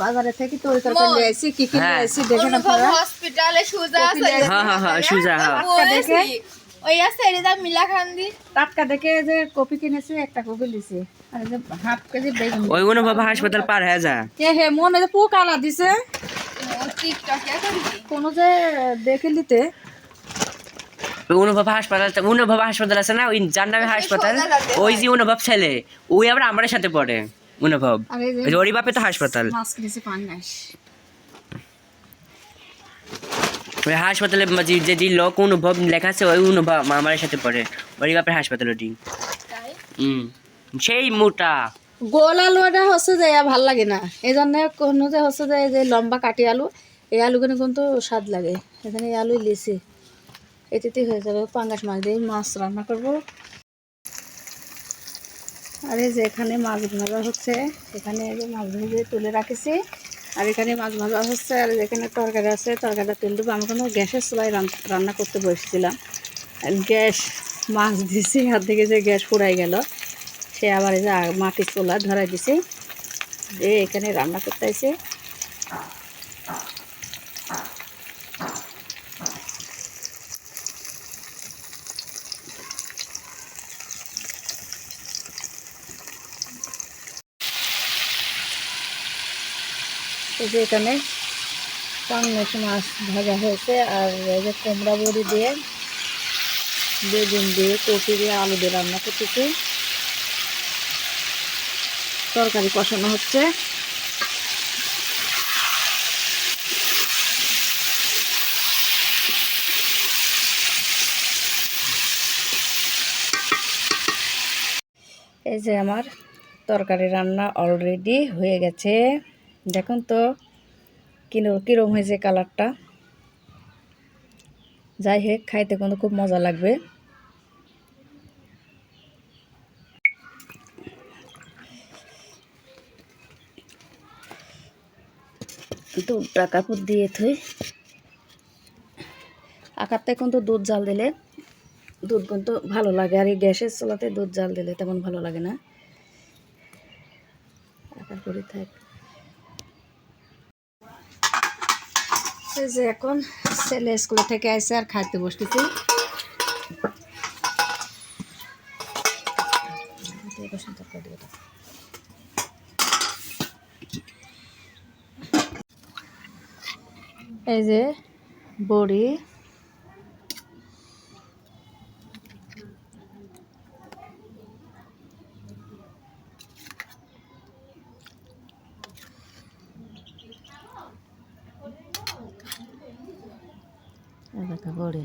বাজারে থেকে তরি তরকারি নিয়ে আসি কি কি নিয়ে হ্যাঁ। আসি দেখেন আপনারা হসপিটালে সুজা আছে হ্যাঁ, হ্যাঁ, হ্যাঁ, সুজা, হ্যাঁ। ওই আছে এটা মিলা খান্দি টাটকা দেখে যে কপি কিনেছি একটা কপি লিছি আর যে হাফ কেজি বেগুন ওই অনুভব হাসপাতাল পার হয়ে যা। কে হে মনে যে দিছে। ও কোনো যে দেখে নিতে। অনুভব হাসপাতাল অনুভব হাসপাতাল আছে না? ওই যার নামে হাসপাতাল। ওই যে অনুভব ছেলে ওই আবার আমার সাথে পড়ে। অনুভব। ওরই বাপে তো হাসপাতাল। ওই হাসপাতালে যে যে লোক অনুভব লেখা আছে ওই অনুভব আমার সাথে পড়ে। ওরই বাপের হাসপাতাল ওটি। হুম সেই মোটা। গোল আলুটা হচ্ছে যে ভালো লাগে না। এই জন্য কোনো যে হচ্ছে যে যে লম্বা কাটি আলু এই আলুগুলো কিন্তু স্বাদ লাগে। এখানে এই আলু লিছি। এতেই হয়ে যাবে পাঙ্গাস মাছ দিয়ে মাছ রান্না করব। আর এই যে এখানে মাছ ভাজা হচ্ছে, এখানে যে মাছ ভেজে তুলে রাখেছি, আর এখানে মাছ ভাজা হচ্ছে, আর এখানে তরকারি আছে, তরকারিটা তেল দেবো। আমি কোনো গ্যাসের রান- রান্না করতে বসেছিলাম। গ্যাস, মাছ দিছি, হাত থেকে যে গ্যাস পুড়াই গেল, সে আবার এই যে মাটির চুলা ধরাই দিছি। দিয়ে এখানে রান্না করতে আইছে। এই যে এখানে পাঙ্গাস মাছ ভাজা হয়েছে, আর এই যে কুমড়া বড়ি দিয়ে বেগুন দিয়ে, কপি দিয়ে আলু দিয়ে রান্না করতেছি। তরকারি কষানো হচ্ছে। এই যে আমার তরকারি রান্না অলরেডি হয়ে গেছে। দেখুন তো কিরম হয়েছে কালারটা। যাই হোক, খাইতে কিন্তু খুব মজা লাগবে। দুধটা কাপড় দিয়ে থুই। আকারটায় কিন্তু দুধ জাল দিলে দুধ কিন্তু ভালো লাগে, আর এই গ্যাসের চলাতে দুধ জাল দিলে তেমন ভালো লাগে না। আকার করে থাক এই যে এখন ছেলে স্কুল থেকে আসে আর খাইতে বসতেছি। এই যে বড়ি এই দেখো বড়ি